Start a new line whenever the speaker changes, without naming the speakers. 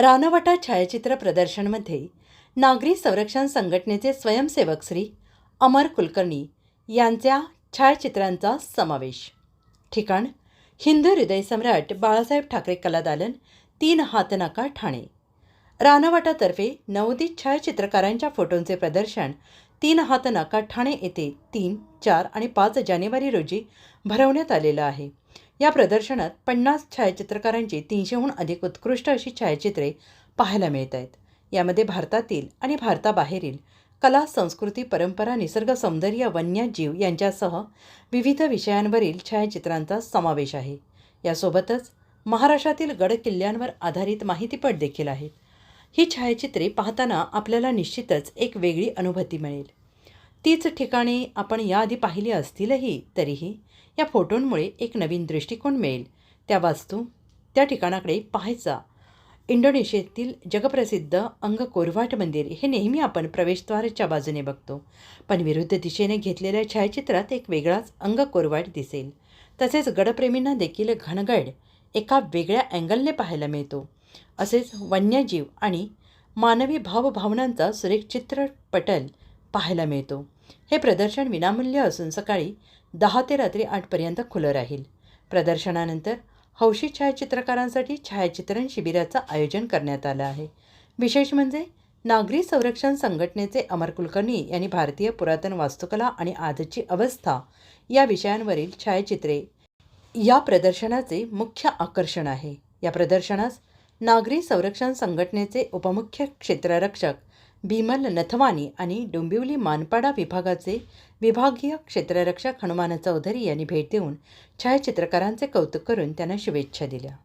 रानवटा छायाचित्र प्रदर्शनमध्ये नागरी संरक्षण संघटनेचे स्वयंसेवक श्री अमर कुलकर्णी यांच्या छायाचित्रांचा समावेश. ठिकाण हिंदू हृदयसम्राट बाळासाहेब ठाकरे कलादालन तीन हातनाका ठाणे. रानवाटातर्फे नवोदित छायाचित्रकारांच्या फोटोंचे प्रदर्शन तीन हातनाका ठाणे येथे तीन चार आणि पाच जानेवारी रोजी भरवण्यात आलेलं आहे. या प्रदर्शनात पन्नास छायाचित्रकारांची तीनशेहून अधिक उत्कृष्ट अशी छायाचित्रे पाहायला मिळत आहेत. यामध्ये भारतातील आणि भारताबाहेरील कला संस्कृती परंपरा निसर्ग सौंदर्य वन्यजीव यांच्यासह विविध विषयांवरील छायाचित्रांचा समावेश आहे. यासोबतच महाराष्ट्रातील गड किल्ल्यांवर आधारित माहितीपट देखील आहेत. ही छायाचित्रे पाहताना आपल्याला निश्चितच एक वेगळी अनुभूती मिळेल. तीच ठिकाणी आपण याआधी पाहिली असतीलही तरीही या फोटोंमुळे एक नवीन दृष्टिकोन मिळेल. त्या वास्तू त्या ठिकाणाकडे पाहायचा. इंडोनेशियातील जगप्रसिद्ध अंग कोरवाट मंदिर हे नेहमी आपण प्रवेशद्वाराच्या बाजूने बघतो. पण विरुद्ध दिशेने घेतलेल्या छायाचित्रात एक वेगळाच अंग कोरवाट दिसेल. तसेच गडप्रेमींना देखील घनगड एका वेगळ्या अँगलने पाहायला मिळतो. असेच वन्यजीव आणि मानवी भावभावनांचा सुरेख चित्रपटल पाहायला मिळतो. हे प्रदर्शन विनामूल्य असून सकाळी दहा ते रात्री आठपर्यंत खुलं राहील. प्रदर्शनानंतर हौशी छायाचित्रकारांसाठी छायाचित्रण शिबिराचं आयोजन करण्यात आलं आहे. विशेष म्हणजे नागरी संरक्षण संघटनेचे अमर कुलकर्णी यांनी भारतीय पुरातन वास्तुकला आणि आजची अवस्था या विषयांवरील छायाचित्रे या प्रदर्शनाचे मुख्य आकर्षण आहे. या प्रदर्शनास नागरी संरक्षण संघटनेचे उपमुख्य क्षेत्ररक्षक भीमल नथवानी आणि डोंबिवली मानपाडा विभागाचे विभागीय क्षेत्ररक्षक हनुमान चौधरी यांनी भेट देऊन छायाचित्रकारांचे कौतुक करून त्यांना शुभेच्छा दिल्या.